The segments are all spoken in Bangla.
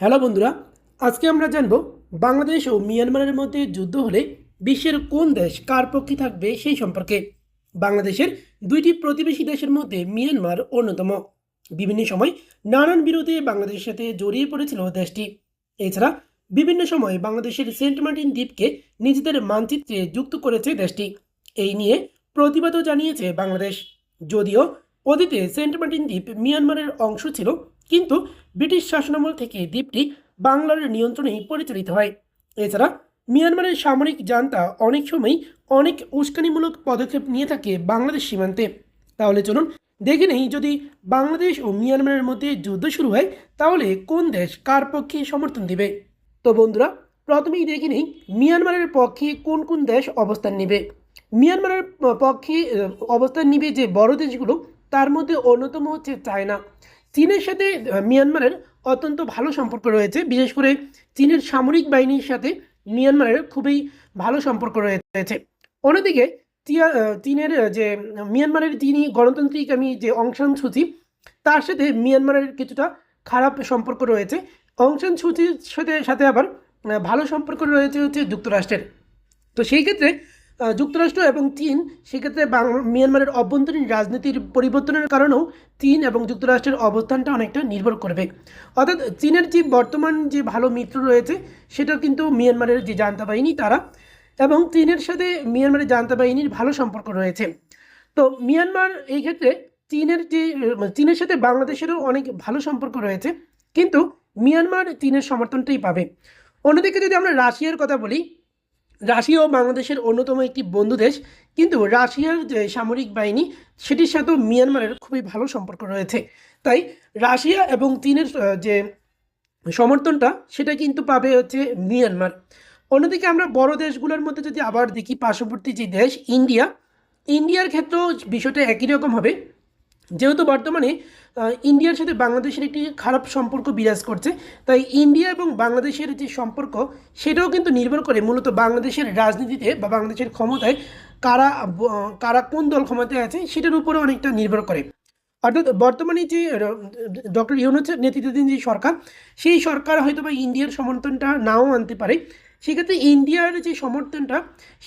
হ্যালো বন্ধুরা, আজকে আমরা জানব বাংলাদেশ ও মিয়ানমারের মধ্যে যুদ্ধ হলে বিশ্বের কোন দেশ কার পক্ষে থাকবে সেই সম্পর্কে। বাংলাদেশের দুইটি প্রতিবেশী দেশের মধ্যে মিয়ানমার অন্যতম। বিভিন্ন সময় নানান বিরোধে বাংলাদেশের সাথে জড়িয়ে পড়েছিল দেশটি। এছাড়া বিভিন্ন সময় বাংলাদেশের সেন্ট মার্টিন দ্বীপকে নিজেদের মানচিত্রে যুক্ত করেছে দেশটি। এই নিয়ে প্রতিবাদও জানিয়েছে বাংলাদেশ। যদিও অতীতে সেন্ট মার্টিন দ্বীপ মিয়ানমারের অংশ ছিল কিন্তু ব্রিটিশ শাসনামল থেকে দ্বীপটি বাংলার নিয়ন্ত্রণেই পরিচালিত হয়। এছাড়া মিয়ানমারের সামরিক জান্তা অনেক সময় অনেক উস্কানিমূলক পদক্ষেপ নিয়ে থাকে বাংলাদেশ সীমান্তে। তাহলে চলুন দেখে নেই যদি বাংলাদেশ ও মিয়ানমারের মধ্যে যুদ্ধ শুরু হয়, তাহলে কোন দেশ কার পক্ষে সমর্থন দিবে? তো বন্ধুরা, প্রথমেই দেখে নেই মিয়ানমারের পক্ষে কোন কোন দেশ অবস্থান নেবে। মিয়ানমারের পক্ষে অবস্থান নিবে যে বড় দেশগুলো, তার মধ্যে অন্যতম হচ্ছে চায়না। চীনের সাথে মিয়ানমারের অত্যন্ত ভালো সম্পর্ক রয়েছে। বিশেষ করে চীনের সামরিক বাহিনীর সাথে মিয়ানমারের খুবই ভালো সম্পর্ক রয়েছে। অন্যদিকে চীনের যে, মিয়ানমারের তিনি গণতান্ত্রিক, আমি যে অংশান সুচি তার সাথে মিয়ানমারের কিছুটা খারাপ সম্পর্ক রয়েছে। অংশান সুচির সাথে সাথে আবার ভালো সম্পর্ক রয়েছে হচ্ছে যুক্তরাষ্ট্রের। তো সেই ক্ষেত্রে যুক্তরাষ্ট্র এবং চীন সেক্ষেত্রে মিয়ানমারের অভ্যন্তরীণ রাজনীতির পরিবর্তনের কারণেও চীন এবং যুক্তরাষ্ট্রের অবস্থানটা অনেকটা নির্ভর করবে। অর্থাৎ চীনের যে বর্তমান যে ভালো মিত্র রয়েছে সেটা কিন্তু মিয়ানমারের যে জান্তা বাহিনী তারা এবং চীনের সাথে মিয়ানমারের জান্তা বাহিনীর ভালো সম্পর্ক রয়েছে। তো মিয়ানমার এই ক্ষেত্রে চীনের যে, চীনের সাথে বাংলাদেশেরও অনেক ভালো সম্পর্ক রয়েছে, কিন্তু মিয়ানমার চীনের সমর্থনটাই পাবে। অন্যদিকে যদি আমরা রাশিয়ার কথা বলি রাশিয়াও বাংলাদেশের অন্যতম একটি বন্ধু দেশ। কিন্তু রাশিয়ার যে সামরিক বাহিনী, সেটির সাথেও মিয়ানমারের খুবই ভালো সম্পর্ক রয়েছে। তাই রাশিয়া এবং চীনের যে সমর্থনটা, সেটা কিন্তু পাবে হচ্ছে মিয়ানমার। অন্যদিকে আমরা বড় দেশগুলোর মধ্যে যদি আবার দেখি, পার্শ্ববর্তী যে দেশ, ইন্ডিয়া, ইন্ডিয়ার ক্ষেত্রেও বিষয়টা একই রকম হবে। যেহেতু বর্তমানে ইন্ডিয়ার সাথে বাংলাদেশের একটি খারাপ সম্পর্ক বিরাজ করছে, তাই ইন্ডিয়া এবং বাংলাদেশের যে সম্পর্ক, সেটাও কিন্তু নির্ভর করে মূলত বাংলাদেশের রাজনীতিতে বা বাংলাদেশের ক্ষমতায় কারা কারা কোন দল ক্ষমতায় আছে, সেটার উপরে অনেকটা নির্ভর করে। অর্থাৎ বর্তমানে যে ডক্টর ইউনুসের নেতৃত্বাধীন যে সরকার, সেই সরকার হয়তো বা ইন্ডিয়ার সমর্থনটা নাও আনতে পারে। সেক্ষেত্রে ইন্ডিয়ার যে সমর্থনটা,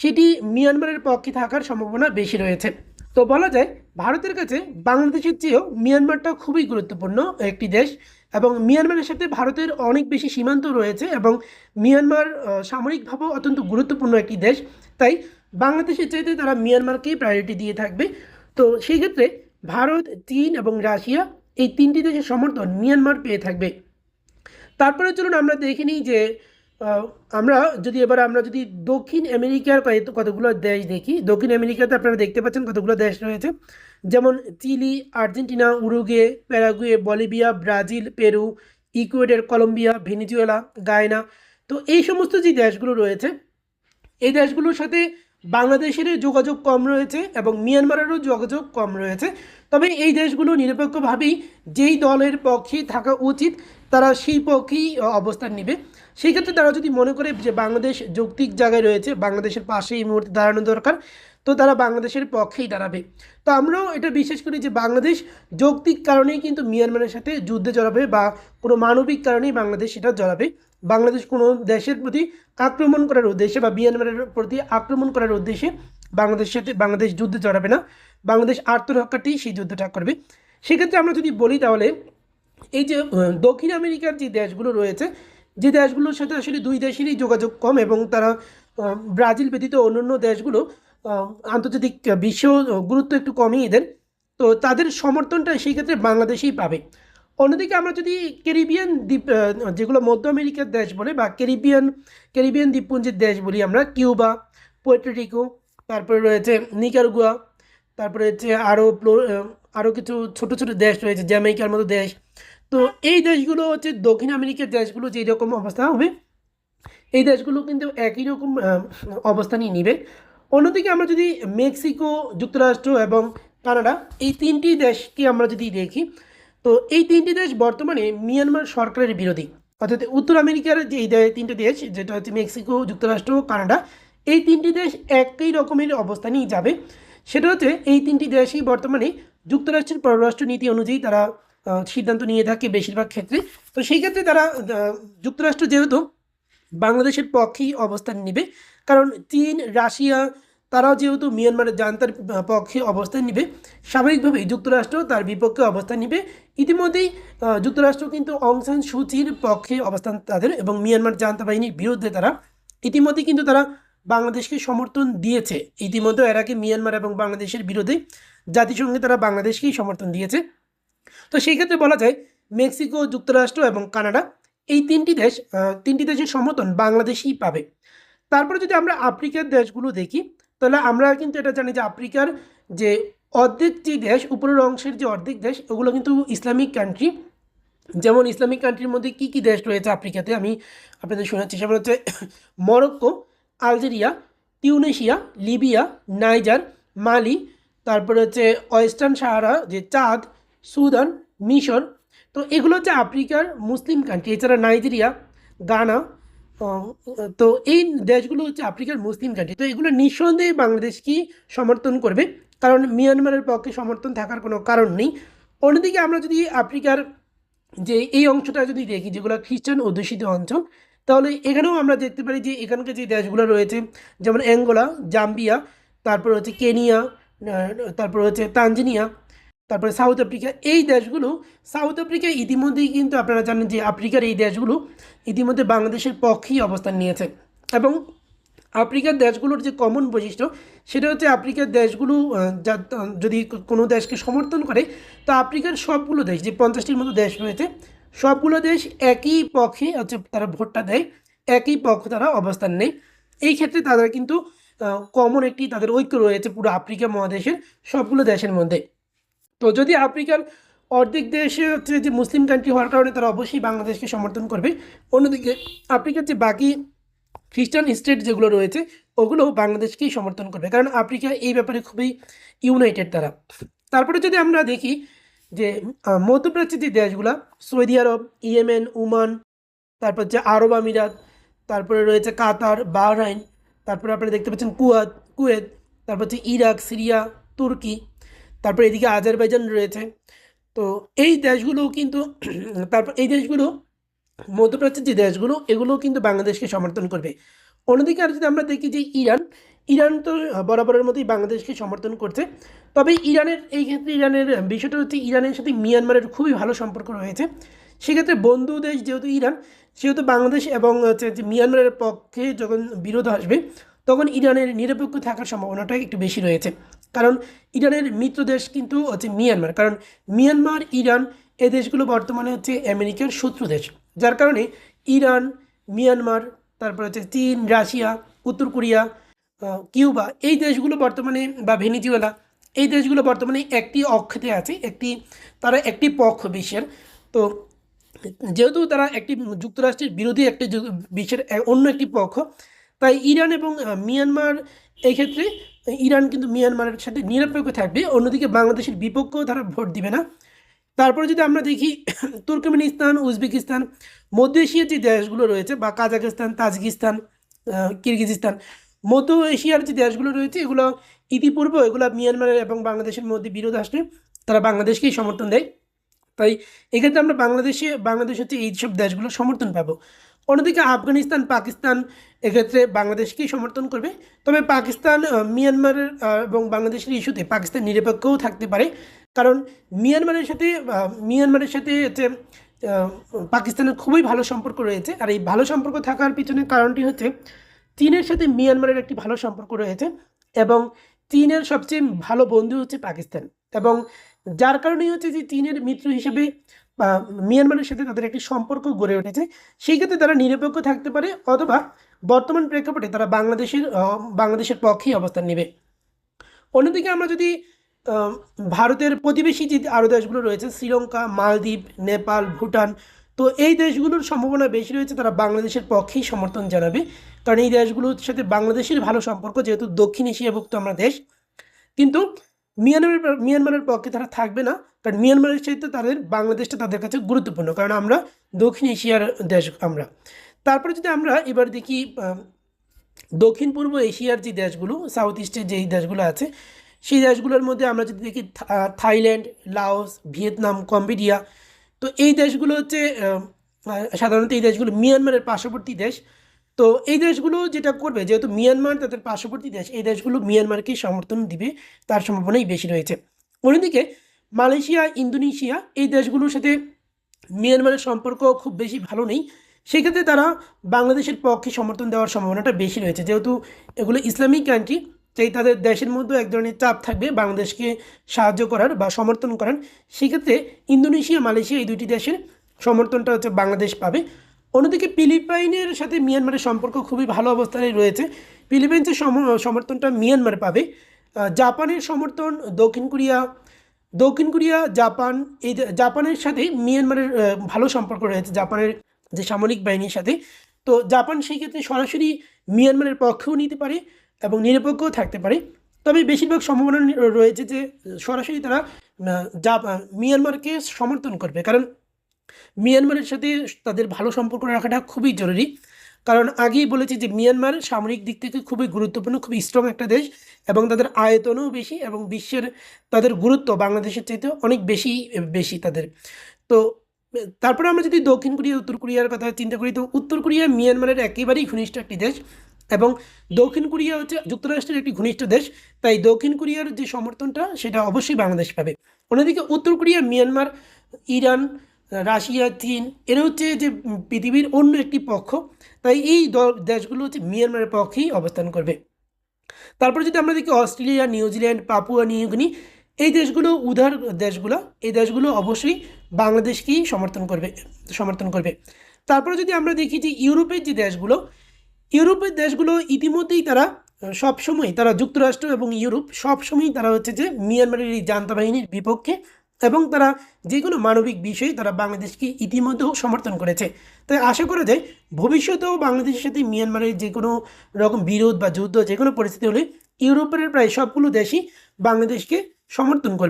সেটি মিয়ানমারের পক্ষে থাকার সম্ভাবনা বেশি রয়েছে। তো বলা যায় ভারতের কাছে বাংলাদেশের চেয়েও মিয়ানমারটা খুবই গুরুত্বপূর্ণ একটি দেশ এবং মিয়ানমারের সাথে ভারতের অনেক বেশি সীমান্ত রয়েছে এবং মিয়ানমার সামরিকভাবেও অত্যন্ত গুরুত্বপূর্ণ একটি দেশ। তাই বাংলাদেশের চাইতে তারা মিয়ানমারকেই প্রায়োরিটি দিয়ে থাকবে। তো সেই ক্ষেত্রে ভারত, চীন এবং রাশিয়া এই তিনটি দেশের সমর্থন মিয়ানমার পেয়ে থাকবে। তারপরে চলুন আমরা দেখে নিই যে আমরা যদি এবার আমরা যদি দক্ষিণ আমেরিকার কতগুলো দেশ দেখি, দক্ষিণ আমেরিকাতে আপনারা দেখতে পাচ্ছেন কতগুলো দেশ রয়েছে। যেমন Chile, Argentina, Uruguay, Paraguay, Bolivia, Brazil, Peru, Ecuador, Colombia, Venezuela, Guyana. তো এই সমস্ত যে দেশগুলো রয়েছে, এই দেশগুলোর সাথে বাংলাদেশের যোগাযোগ কম রয়েছে এবং মিয়ানমারেরও যোগাযোগ কম রয়েছে। তবে এই দেশগুলো নিরপেক্ষভাবেই যেই দলের পক্ষে থাকা উচিত, তারা সেই পক্ষেই অবস্থান নেবে। সেই ক্ষেত্রে তারা যদি মনে করে যে বাংলাদেশ যৌক্তিক জায়গায় রয়েছে, বাংলাদেশের পাশে এই মুহূর্তে দাঁড়ানো দরকার, তো তারা বাংলাদেশের পক্ষেই দাঁড়াবে। তো আমরাও এটা বিশ্বাস করি যে বাংলাদেশ যৌক্তিক কারণেই কিন্তু মিয়ানমারের সাথে যুদ্ধে জড়াবে বা কোনো মানবিক কারণেই বাংলাদেশ সেটা জড়াবে। বাংলাদেশ কোনো দেশের প্রতি আক্রমণ করার উদ্দেশ্যে বা মিয়ানমারের প্রতি আক্রমণ করার উদ্দেশ্যে বাংলাদেশের সাথে বাংলাদেশ যুদ্ধে জড়াবে না। বাংলাদেশ আত্মরক্ষাটি সেই যুদ্ধটা করবে। সেক্ষেত্রে আমরা যদি বলি তাহলে, এই যে দক্ষিণ আমেরিকার যে দেশগুলো রয়েছে যে দেশগুলোর সাথে আসলে দুই দেশেরই যোগাযোগ কম এবং তারা ব্রাজিল ব্যতীত অন্যান্য দেশগুলো আন্তর্জাতিক বিশ্ব গুরুত্ব একটু কমই এদের। তো তাদের সমর্থনটা সেই ক্ষেত্রে বাংলাদেশেই পাবে। অন্যদিকে আমরা যদি ক্যারিবিয়ান দ্বীপ যেগুলো মধ্য আমেরিকার দেশ বলে বা ক্যারিবিয়ান ক্যারিবিয়ান দ্বীপপুঞ্জের দেশ বলি আমরা, কিউবা পোয়েট্রিকো তারপরে রয়েছে নিকারগুয়া, তারপরে হচ্ছে আরও আরও কিছু ছোট ছোট দেশ রয়েছে, জ্যামাইকার মতো দেশ তো এই দেশগুলো হচ্ছে দক্ষিণ আমেরিকার দেশগুলো যেই রকম অবস্থা হবে, এই দেশগুলো কিন্তু একই রকম অবস্থানই নেবে। অন্যদিকে আমরা যদি মেক্সিকো, যুক্তরাষ্ট্র এবং কানাডা এই তিনটি দেশকে আমরা যদি দেখি, তো এই তিনটি দেশ বর্তমানে মিয়ানমার সরকারের বিরোধী। অর্থাৎ উত্তর আমেরিকার যে এই তিনটে দেশ, যেটা হচ্ছে মেক্সিকো, যুক্তরাষ্ট্র, কানাডা, এই তিনটি দেশ একই রকমের অবস্থানেই যাবে। সেটা হচ্ছে এই তিনটি দেশই বর্তমানে যুক্তরাষ্ট্রের পররাষ্ট্র নীতি অনুযায়ী তারা সিদ্ধান্ত নিয়ে থাকে বেশিরভাগ ক্ষেত্রে। তো সেই ক্ষেত্রে তারা যুক্তরাষ্ট্র যেহেতু বাংলাদেশের পক্ষেই অবস্থান নেবে, কারণ চীন, রাশিয়া, তারাও যেহেতু মিয়ানমারের জান্তার পক্ষে অবস্থান নেবে, স্বাভাবিকভাবেই যুক্তরাষ্ট্র তার বিপক্ষে অবস্থান নেবে। ইতিমধ্যেই যুক্তরাষ্ট্র কিন্তু অং সান সুচির পক্ষে অবস্থান তাদের এবং মিয়ানমার জান্তা বাহিনীর বিরুদ্ধে তারা ইতিমধ্যে কিন্তু তারা বাংলাদেশকে সমর্থন দিয়েছে। ইতিমধ্যে এর আগে মিয়ানমার এবং বাংলাদেশের বিরুদ্ধে জাতিসংঘে তারা বাংলাদেশকেই সমর্থন দিয়েছে। তো সেই ক্ষেত্রে বলা যায় মেক্সিকো, যুক্তরাষ্ট্র এবং কানাডা এই তিনটি দেশ তিনটি দেশের সমর্থন বাংলাদেশই পাবে। তারপরে যদি আমরা আফ্রিকার দেশগুলো দেখি, তাহলে আমরা কিন্তু এটা জানি যে আফ্রিকার যে অর্ধেক যে দেশ, উপরের অংশের যে অর্ধেক দেশ, ওগুলো কিন্তু ইসলামিক কান্ট্রি যেমন ইসলামিক কান্ট্রির মধ্যে কী কী দেশ রয়েছে আফ্রিকাতে? আমি আপনাদের শোনাচ্ছি। সেমন হচ্ছে Morocco, Algeria Tunisia Libya, Niger, Mali, তারপরে হচ্ছে ওয়েস্টার্ন সাহারা, যে চাঁদ সুদান, মিশর। তো এগুলো হচ্ছে আফ্রিকার মুসলিম কান্ট্রি এছাড়া নাইজেরিয়া, গানা তো এই দেশগুলো হচ্ছে আফ্রিকার মুসলিম কান্ট্রি তো এগুলো নিঃসন্দেহে বাংলাদেশকেই সমর্থন করবে, কারণ মিয়ানমারের পক্ষে সমর্থন থাকার কোনো কারণ নেই। অন্যদিকে আমরা যদি আফ্রিকার যে এই অংশটা যদি দেখি, যেগুলো খ্রিস্টান অধ্যুষিত অঞ্চল, তাহলে এখানেও আমরা দেখতে পারি যে এখানকার যে দেশগুলো রয়েছে, যেমন অ্যাঙ্গোলা, জাম্বিয়া, তারপর হচ্ছে কেনিয়া তারপর হচ্ছে তানজানিয়া তারপরে সাউথ আফ্রিকা, এই দেশগুলো, সাউথ আফ্রিকা ইতিমধ্যেই কিন্তু আপনারা জানেন যে আফ্রিকার এই দেশগুলো ইতিমধ্যে বাংলাদেশের পক্ষেই অবস্থান নিয়েছে। এবং আফ্রিকার দেশগুলোর যে কমন বৈশিষ্ট্য, সেটা হচ্ছে আফ্রিকার দেশগুলো যা- যদি কোনো দেশকে সমর্থন করে, তো আফ্রিকার সবগুলো দেশ, যে পঞ্চাশটির মতো দেশ রয়েছে, সবগুলো দেশ একই পক্ষে হচ্ছে তারা ভোটটা দেয়, একই পক্ষ তারা অবস্থান নেয়। এই ক্ষেত্রে তাদের কিন্তু কমন একটি তাদের ঐক্য রয়েছে পুরো আফ্রিকা মহাদেশের সবগুলো দেশের মধ্যে। তো যদি আফ্রিকার অর্ধেক দেশে হচ্ছে যে মুসলিম কান্ট্রি হওয়ার কারণে তারা অবশ্যই বাংলাদেশকে সমর্থন করবে। অন্যদিকে আফ্রিকার যে বাকি খ্রিস্টান স্টেট যেগুলো রয়েছে ওগুলো বাংলাদেশকেই সমর্থন করবে। কারণ আফ্রিকা এই ব্যাপারে খুবই ইউনাইটেড তারা। তারপরে যদি আমরা দেখি যে মধ্যপ্রাচ্যের যে দেশগুলো, সৌদি আরব, ইয়েমেন, ওমান, তারপর যে আরব আমিরাত, তারপরে রয়েছে কাতার, বাহরাইন, তারপরে আপনারা দেখতে পাচ্ছেন কুয়াত কুয়েত, তারপর হচ্ছে ইরাক, সিরিয়া, তুর্কি তারপর এদিকে আজারবাইজান রয়েছে। তো এই দেশগুলো কিন্তু তারপর এই দেশগুলো, মধ্যপ্রাচ্যের যে দেশগুলো এগুলো কিন্তু বাংলাদেশকে সমর্থন করবে। অন্যদিকে আর যদি আমরা দেখি যে ইরান ইরান তো বরাবরের মতোই বাংলাদেশকে সমর্থন করছে। তবে ইরানের, এই ক্ষেত্রে ইরানের বিষয়টা হচ্ছে ইরানের সাথে মিয়ানমারের খুবই ভালো সম্পর্ক রয়েছে। সেক্ষেত্রে বন্ধু দেশ যেহেতু ইরান, সেহেতু বাংলাদেশ এবং হচ্ছে যে মিয়ানমারের পক্ষে যখন বিরোধ আসবে, তখন ইরানের নিরপেক্ষ থাকার সম্ভাবনাটা একটু বেশি রয়েছে। কারণ ইরানের মিত্র দেশ কিন্তু হচ্ছে মিয়ানমার। কারণ মিয়ানমার, ইরান এই দেশগুলো বর্তমানে হচ্ছে আমেরিকার শত্রু দেশ। যার কারণে ইরান, মিয়ানমার, তারপর হচ্ছে চীন, রাশিয়া, উত্তর কোরিয়া কিউবা এই দেশগুলো বর্তমানে বা ভেনিজুয়েলা এই দেশগুলো বর্তমানে একটি অক্ষতে আছে, একটি তারা একটি পক্ষ বিশ্বের। তো যেহেতু তারা একটি যুক্তরাষ্ট্রের বিরোধী একটি বিশ্বের অন্য একটি পক্ষ, তাই ইরান এবং মিয়ানমার এই ক্ষেত্রে ইরান কিন্তু মিয়ানমারের সাথে নিরপেক্ষ থাকবে, অন্যদিকে বাংলাদেশের বিপক্ষেও তারা ভোট দিবে না। তারপরে যদি আমরা দেখি, তুর্কমেনিস্তান, উজবেকিস্তান মধ্য এশিয়ার যে দেশগুলো রয়েছে বা কাজাকিস্তান তাজিকিস্তান কিরগিজিস্তান মধ্য এশিয়ার যে দেশগুলো রয়েছে, এগুলো ইতিপূর্বে এগুলো মিয়ানমারের এবং বাংলাদেশের মধ্যে বিরোধ আসলে তারা বাংলাদেশকেই সমর্থন দেয়। তাই এক্ষেত্রে আমরা বাংলাদেশে, বাংলাদেশ হচ্ছে এইসব দেশগুলো সমর্থন পাবো। অন্যদিকে আফগানিস্তান, পাকিস্তান এক্ষেত্রে বাংলাদেশকেই সমর্থন করবে। তবে পাকিস্তান মিয়ানমারের এবং বাংলাদেশের ইস্যুতে পাকিস্তান নিরপেক্ষও থাকতে পারে। কারণ মিয়ানমারের সাথে মিয়ানমারের সাথে হচ্ছে পাকিস্তানের খুবই ভালো সম্পর্ক রয়েছে। আর এই ভালো সম্পর্ক থাকার পিছনে কারণটি হচ্ছে, চীনের সাথে মিয়ানমারের একটি ভালো সম্পর্ক রয়েছে এবং চীনের সবচেয়ে ভালো বন্ধু হচ্ছে পাকিস্তান। এবং যার কারণেই হচ্ছে যে চীনের মিত্র হিসেবে বা মিয়ানমারের সাথে তাদের একটি সম্পর্ক গড়ে উঠেছে, সেই ক্ষেত্রে তারা নিরপেক্ষ থাকতে পারে অথবা বর্তমান প্রেক্ষাপটে তারা বাংলাদেশের বাংলাদেশের পক্ষেই অবস্থান নেবে। অন্যদিকে আমরা যদি ভারতের প্রতিবেশী যে আরও দেশগুলো রয়েছে, শ্রীলঙ্কা, মালদ্বীপ, নেপাল, ভুটান, তো এই দেশগুলোর সম্ভাবনা বেশি রয়েছে, তারা বাংলাদেশের পক্ষেই সমর্থন জানাবে। কারণ এই দেশগুলোর সাথে বাংলাদেশের ভালো সম্পর্ক যেহেতু দক্ষিণ এশিয়াভুক্ত আমরা দেশ, কিন্তু মিয়ানমারের মিয়ানমারের পক্ষে তারা থাকবে না, কারণ মিয়ানমারের চাইতে তাদের, বাংলাদেশটা তাদের কাছে গুরুত্বপূর্ণ, কারণ আমরা দক্ষিণ এশিয়ার দেশ আমরা। তারপরে যদি আমরা এবার দেখি দক্ষিণ পূর্ব এশিয়ার যে দেশগুলো সাউথ ইস্টের যেই দেশগুলো আছে, সেই দেশগুলোর মধ্যে আমরা যদি দেখি থাইল্যান্ড, লাওস, ভিয়েতনাম, কম্বোডিয়া, তো এই দেশগুলো হচ্ছে সাধারণত এই দেশগুলো মিয়ানমারের পার্শ্ববর্তী দেশ। তো এই দেশগুলো যেটা করবে, যেহেতু মিয়ানমার তাদের পার্শ্ববর্তী দেশ, এই দেশগুলো মিয়ানমারকে সমর্থন দিবে, তার সম্ভাবনাই বেশি রয়েছে। অন্যদিকে মালয়েশিয়া, ইন্দোনেশিয়া এই দেশগুলোর সাথে মিয়ানমারের সম্পর্ক খুব বেশি ভালো নেই। সেক্ষেত্রে তারা বাংলাদেশের পক্ষে সমর্থন দেওয়ার সম্ভাবনাটা বেশি রয়েছে। যেহেতু এগুলো ইসলামিক কান্ট্রি তাই তাদের দেশের মধ্যেও এক ধরনের চাপ থাকবে বাংলাদেশকে সাহায্য করার বা সমর্থন করার। সেক্ষেত্রে ইন্দোনেশিয়া, মালয়েশিয়া এই দুইটি দেশের সমর্থনটা হচ্ছে বাংলাদেশ পাবে। অন্যদিকে ফিলিপাইনের সাথে মিয়ানমারের সম্পর্ক খুবই ভালো অবস্থায় রয়েছে। ফিলিপাইন্সের সম- সমর্থনটা মিয়ানমার পাবে। জাপানের সমর্থন দক্ষিণ কোরিয়া দক্ষিণ কোরিয়া, জাপান, এই যে- জাপানের সাথে মিয়ানমারের ভালো সম্পর্ক রয়েছে, জাপানের যে সামরিক বাহিনীর সাথে। তো জাপান সেই ক্ষেত্রে সরাসরি মিয়ানমারের পক্ষেও নিতে পারে এবং নিরপেক্ষও থাকতে পারে। তবে বেশিরভাগ সম্ভাবনা রয়েছে যে সরাসরি তারা মিয়ানমারকে সমর্থন করবে। কারণ মিয়ানমারের সাথে তাদের ভালো সম্পর্ক রাখাটা খুবই জরুরি। কারণ আগেই বলেছি যে মিয়ানমার সামরিক দিক থেকে খুবই গুরুত্বপূর্ণ, খুবই স্ট্রং একটা দেশ এবং তাদের আয়তনও বেশি এবং বিশ্বের তাদের গুরুত্ব বাংলাদেশের চাইতে অনেক বেশি বেশি তাদের। তো, তারপরে আমরা যদি দক্ষিণ কোরিয়া, উত্তর কোরিয়ার কথা চিন্তা করি, তো উত্তর কোরিয়া মিয়ানমারের একেবারেই ঘনিষ্ঠ একটি দেশ এবং দক্ষিণ কোরিয়া হচ্ছে যুক্তরাষ্ট্রের একটি ঘনিষ্ঠ দেশ। তাই দক্ষিণ কোরিয়ার যে সমর্থনটা, সেটা অবশ্যই বাংলাদেশ পাবে। অন্যদিকে উত্তর কোরিয়া, মিয়ানমার, ইরান রাশিয়া, চীন, এরা হচ্ছে যে পৃথিবীর অন্য একটি পক্ষ। তাই এই দেশগুলো হচ্ছে মিয়ানমারের পক্ষেই অবস্থান করবে। তারপরে যদি আমরা দেখি অস্ট্রেলিয়া, নিউজিল্যান্ড, পাপুয়া, নিউগিনি, এই দেশগুলো উদার দেশগুলো, এই দেশগুলো অবশ্যই বাংলাদেশকেই সমর্থন করবে সমর্থন করবে। তারপরে যদি আমরা দেখি যে ইউরোপের যে দেশগুলো, ইউরোপের দেশগুলো ইতিমধ্যেই তারা সবসময় তারা যুক্তরাষ্ট্র এবং ইউরোপ সবসময়ই তারা হচ্ছে যে মিয়ানমারের এই জান্তা বাহিনীর বিপক্ষে এবং তারা যে কোনো মানবিক বিষয়ে তারা বাংলাদেশকে ইতিমধ্যেও সমর্থন করেছে। তাই আশা করা যায় ভবিষ্যতেও বাংলাদেশের সাথে মিয়ানমারের যে কোনো রকম বিরোধ বা যুদ্ধ, যে কোনো পরিস্থিতি হলে ইউরোপের প্রায় সবগুলো দেশই বাংলাদেশকে সমর্থন করবে।